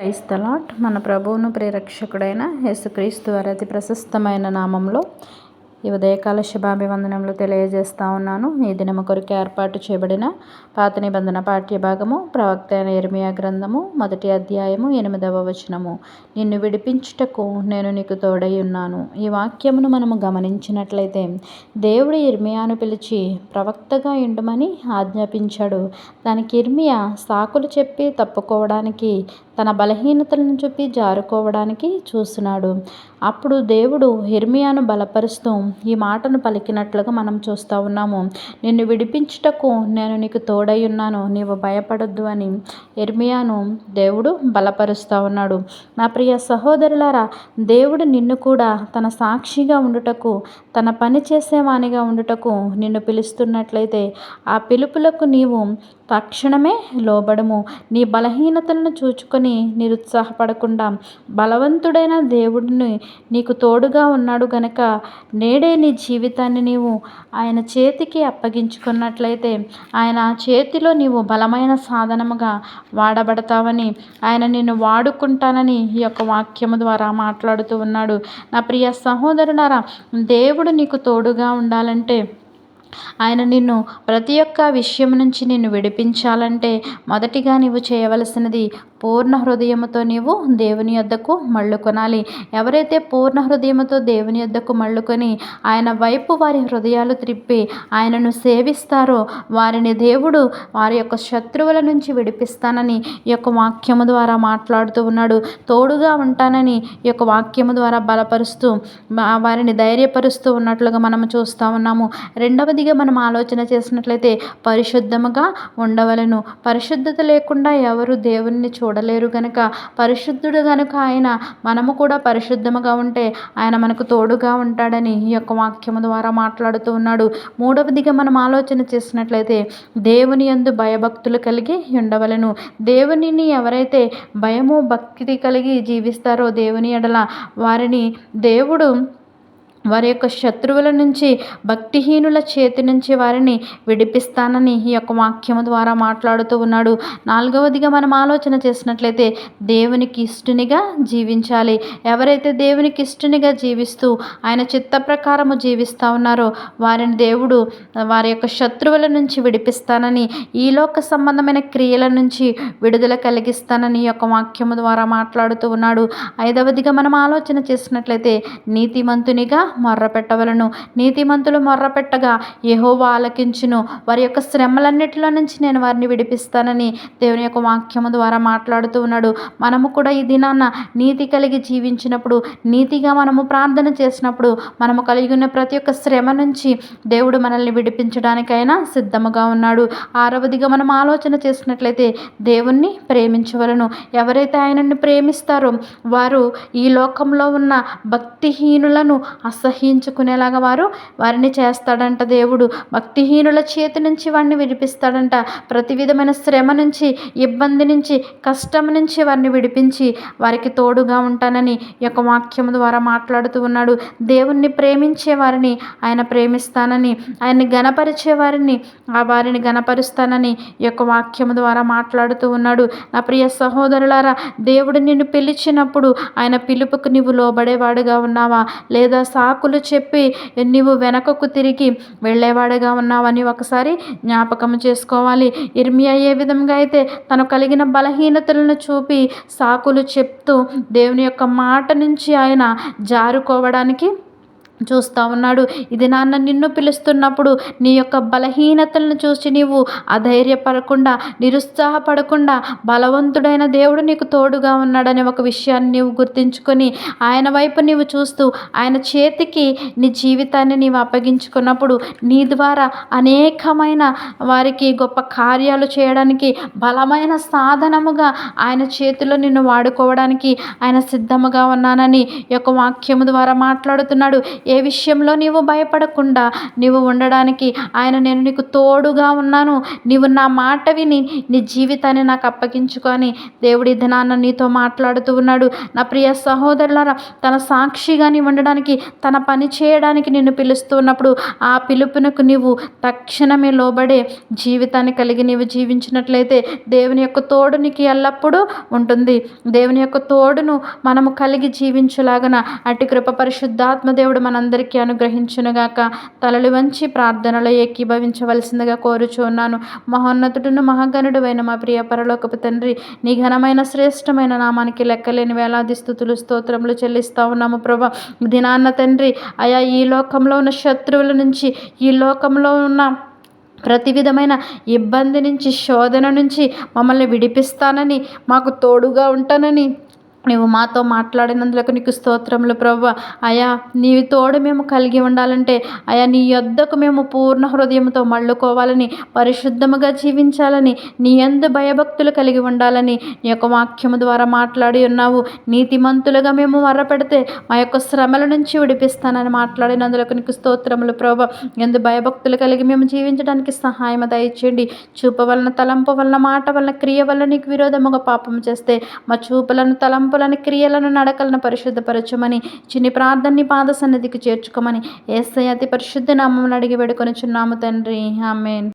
క్రైస్తలాట్ మన ప్రభువును ప్రేరక్షకుడైన యేసుక్రీస్తు వారి అతి ప్రశస్తమైన నామంలో ఈ ఉదయకాల శుభాభివందనంలో తెలియజేస్తా ఉన్నాను. ఈ దినము కొరకు ఏర్పాటు చేయబడిన పాత నిబంధన పాఠ్య భాగము ప్రవక్త అయిన ఇర్మియా గ్రంథము మొదటి అధ్యాయము ఎనిమిదవ వచనము. నిన్ను విడిపించుటకు నేను నీకు తోడై ఉన్నాను. ఈ వాక్యమును మనము గమనించినట్లయితే దేవుడు ఇర్మియాను పిలిచి ప్రవక్తగా ఇండమని ఆజ్ఞాపించాడు. దానికి ఇర్మియా సాకులు చెప్పి తప్పుకోవడానికి తన బలహీనతలను చూపి జారుకోవడానికి చూస్తున్నాడు. అప్పుడు దేవుడు హిర్మియాను బలపరుస్తూ ఈ మాటను పలికినట్లుగా మనం చూస్తూ ఉన్నాము. నిన్ను విడిపించుటకు నేను నీకు తోడై ఉన్నాను. నీవు భయపడొద్దు అని హిర్మియాను దేవుడు బలపరుస్తూ ఉన్నాడు. నా ప్రియ సహోదరులారా దేవుడు నిన్ను కూడా తన సాక్షిగా ఉండుటకు తన పని చేసేవానిగా ఉండుటకు నిన్ను పిలుస్తున్నట్లయితే ఆ పిలుపులకు నీవు తక్షణమే లోబడము. నీ బలహీనతలను చూచుకొని నిరుత్సాహపడకుండా బలవంతుడైన దేవుడిని నీకు తోడుగా ఉన్నాడు గనక నేడే నీ జీవితాన్ని నీవు ఆయన చేతికి అప్పగించుకున్నట్లయితే ఆయన చేతిలో నీవు బలమైన సాధనముగా వాడబడతావని ఆయన నిన్ను వాడుకుంటానని ఈ యొక్క వాక్యము ద్వారా మాట్లాడుతూ ఉన్నాడు. నా ప్రియ సహోదరులారా దేవుడు నీకు తోడుగా ఉండాలంటే ఆయన నిన్ను ప్రతి ఒక్క విషయం నుంచి నిన్ను విడిపించాలంటే మొదటిగా నీవు చేయవలసినది పూర్ణ హృదయముతో నీవు దేవుని యొద్దకు మళ్ళుకొనాలి. ఎవరైతే పూర్ణ హృదయముతో దేవుని యొద్దకు మళ్ళుకొని ఆయన వైపు వారి హృదయాలు త్రిప్పి ఆయనను సేవిస్తారో వారిని దేవుడు వారి యొక్క శత్రువుల నుంచి విడిపిస్తానని ఈ యొక్క వాక్యము ద్వారా మాట్లాడుతూ ఉన్నాడు. తోడుగా ఉంటానని ఈ యొక్క వాక్యము ద్వారా బలపరుస్తూ వారిని ధైర్యపరుస్తూ ఉన్నట్లుగా మనం చూస్తూ ఉన్నాము. రెండవది కొద్దిగా మనం ఆలోచన చేసినట్లయితే పరిశుద్ధముగా ఉండవలను. పరిశుద్ధత లేకుండా ఎవరు దేవుణ్ణి చూడలేరు కనుక పరిశుద్ధుడు కనుక ఆయన మనము కూడా పరిశుద్ధముగా ఉంటే ఆయన మనకు తోడుగా ఉంటాడని ఈ యొక్క వాక్యము ద్వారా మాట్లాడుతూ ఉన్నాడు. మూడవదిగా మనం ఆలోచన చేసినట్లయితే దేవుని యందు భయభక్తులు కలిగి ఉండవలను. దేవునిని ఎవరైతే భయము భక్తి కలిగి జీవిస్తారో దేవుని ఎడల వారిని దేవుడు వారి యొక్క శత్రువుల నుంచి భక్తిహీనుల చేతి నుంచి వారిని విడిపిస్తానని ఈ యొక్క వాక్యము ద్వారా మాట్లాడుతూ ఉన్నాడు. నాలుగవదిగా మనం ఆలోచన చేసినట్లయితే దేవునికి ఇష్టనిగా జీవించాలి. ఎవరైతే దేవునికి ఇష్టనిగా జీవిస్తూ ఆయన చిత్త ప్రకారము జీవిస్తూ ఉన్నారో వారిని దేవుడు వారి యొక్క శత్రువుల నుంచి విడిపిస్తానని ఈ లోక సంబంధమైన క్రియల నుంచి విడుదల కలిగిస్తానని ఈ యొక్క వాక్యము ద్వారా మాట్లాడుతూ ఉన్నాడు. ఐదవదిగా మనం ఆలోచన చేసినట్లయితే నీతిమంతునిగా మొర్రపెట్టవలను. నీతిమంతులు మొర్రపెట్టగా యెహోవా ఆలకించును. వారి యొక్క శ్రమలన్నిటిలో నుంచి నేను వారిని విడిపిస్తానని దేవుని యొక్క వాక్యము ద్వారా మాట్లాడుతూ ఉన్నాడు. మనము కూడా ఈ దినాన్న నీతి కలిగి జీవించినప్పుడు నీతిగా మనము ప్రార్థన చేసినప్పుడు మనము కలిగి ఉన్న ప్రతి ఒక్క శ్రమ నుంచి దేవుడు మనల్ని విడిపించడానికైనా సిద్ధముగా ఉన్నాడు. ఆరవదిగా మనం ఆలోచన చేసినట్లయితే దేవుణ్ణి ప్రేమించవలను. ఎవరైతే ఆయనని ప్రేమిస్తారో వారు ఈ లోకంలో ఉన్న భక్తిహీనులను అసహ్యించుకునేలాగా వారు వారిని చేస్తాడంట దేవుడు. భక్తిహీనుల చేతి నుంచి వారిని విడిపిస్తాడంట. ప్రతి విధమైన శ్రమ నుంచి ఇబ్బంది నుంచి కష్టం నుంచి వారిని విడిపించి వారికి తోడుగా ఉంటానని ఈ యొక్క వాక్యం ద్వారా మాట్లాడుతూ ఉన్నాడు. దేవుణ్ణి ప్రేమించే వారిని ఆయన ప్రేమిస్తానని ఆయన్ని గణపరిచే వారిని ఆ వారిని గణపరుస్తానని ఈ యొక్క వాక్యం ద్వారా మాట్లాడుతూ ఉన్నాడు. నా ప్రియ సహోదరులారా దేవుడు నిన్ను పిలిచినప్పుడు ఆయన పిలుపుకు నీవు లోబడేవాడుగా ఉన్నావా? లేదా సా సాకులు చెప్పి నీవు వెనకకు తిరిగి వెళ్ళేవాడుగా ఉన్నావని ఒకసారి జ్ఞాపకం చేసుకోవాలి. ఇర్మియా ఏ విధంగా అయితే తను కలిగిన బలహీనతలను చూపి సాకులు చెప్తూ దేవుని యొక్క మాట నుంచి ఆయన జారుకోవడానికి చూస్తూ ఉన్నాడు. ఇది నాన్న నిన్ను పిలుస్తున్నప్పుడు నీ యొక్క బలహీనతలను చూసి నీవు అధైర్యపడకుండా నిరుత్సాహపడకుండా బలవంతుడైన దేవుడు నీకు తోడుగా ఉన్నాడనే ఒక విషయాన్ని నీవు గుర్తించుకొని ఆయన వైపు నీవు చూస్తూ ఆయన చేతికి నీ జీవితాన్ని నీవు అప్పగించుకున్నప్పుడు నీ ద్వారా అనేకమైన వారికి గొప్ప కార్యాలు చేయడానికి బలమైన సాధనముగా ఆయన చేతిలో నిన్ను వాడుకోవడానికి ఆయన సిద్ధముగా ఉన్నానని యొక్క వాక్యము ద్వారా మాట్లాడుతున్నాడు. ఏ విషయంలో నీవు భయపడకుండా నీవు ఉండడానికి ఆయన నేను నీకు తోడుగా ఉన్నాను. నీవు నా మాట విని నీ జీవితాన్ని నాకు అప్పగించుకొని దేవుడి దినాన్న నీతో మాట్లాడుతూ ఉన్నాడు. నా ప్రియ సహోదరులారా తన సాక్షిగా నీవు ఉండడానికి తన పని చేయడానికి నిన్ను పిలుస్తూ ఉన్నప్పుడు ఆ పిలుపునకు నీవు తక్షణమే లోబడే జీవితాన్ని కలిగి నీవు జీవించినట్లయితే దేవుని యొక్క తోడు నీకు ఎల్లప్పుడూ ఉంటుంది. దేవుని యొక్క తోడును మనము కలిగి జీవించలాగన అటు కృప పరిశుద్ధాత్మ దేవుడు మన మనందరికీ అనుగ్రహించునుగాక. తలలు వంచి ప్రార్థనలో ఏకీభవించవలసిందిగా కోరుచున్నాను. మహోన్నతుడును మహాగణుడు అయిన మా ప్రియ పరలోకపు తండ్రి నీ ఘనమైన శ్రేష్టమైన నామానికి లెక్కలేని వేలాది స్థుతులు స్తోత్రములు చెల్లిస్తా ఉన్నాము ప్రభా. దినాన్న తండ్రి అయా ఈ లోకంలో ఉన్న శత్రువుల నుంచి ఈ లోకంలో ఉన్న ప్రతి విధమైన ఇబ్బంది నుంచి శోధన నుంచి మమ్మల్ని విడిపిస్తానని మాకు తోడుగా ఉంటానని నువ్వు మాతో మాట్లాడినందులకు నీకు స్తోత్రములు ప్రభు అయా నీ తోడు మేము కలిగి ఉండాలంటే అయా నీ యొద్దకు మేము పూర్ణ హృదయంతో మళ్ళుకోవాలని పరిశుద్ధముగా జీవించాలని నీ ఎందు భయభక్తులు కలిగి ఉండాలని నీ యొక్క వాక్యము ద్వారా మాట్లాడి ఉన్నావు. నీతిమంతులుగా మేము వరపెడితే మా యొక్క శ్రమల నుంచి విడిపిస్తానని మాట్లాడినందులకు నీకు స్తోత్రములు ప్రభు ఎందు భయభక్తులు కలిగి మేము జీవించడానికి సహాయం దయచేయండి. చూపు వలన తలంపు వలన మాట వలన క్రియ వలన నీకు విరోధముగా పాపం చేస్తే మా చూపులను తలంపు తలంపులను క్రియలను నడకలను పరిశుద్ధపరచమని చిన్ని ప్రార్థనని పాద సన్నిధికి చేర్చుకోమని ఏసై అతి పరిశుద్ధ నామం అడిగి చున్నాము తండ్రి. ఆమెన్.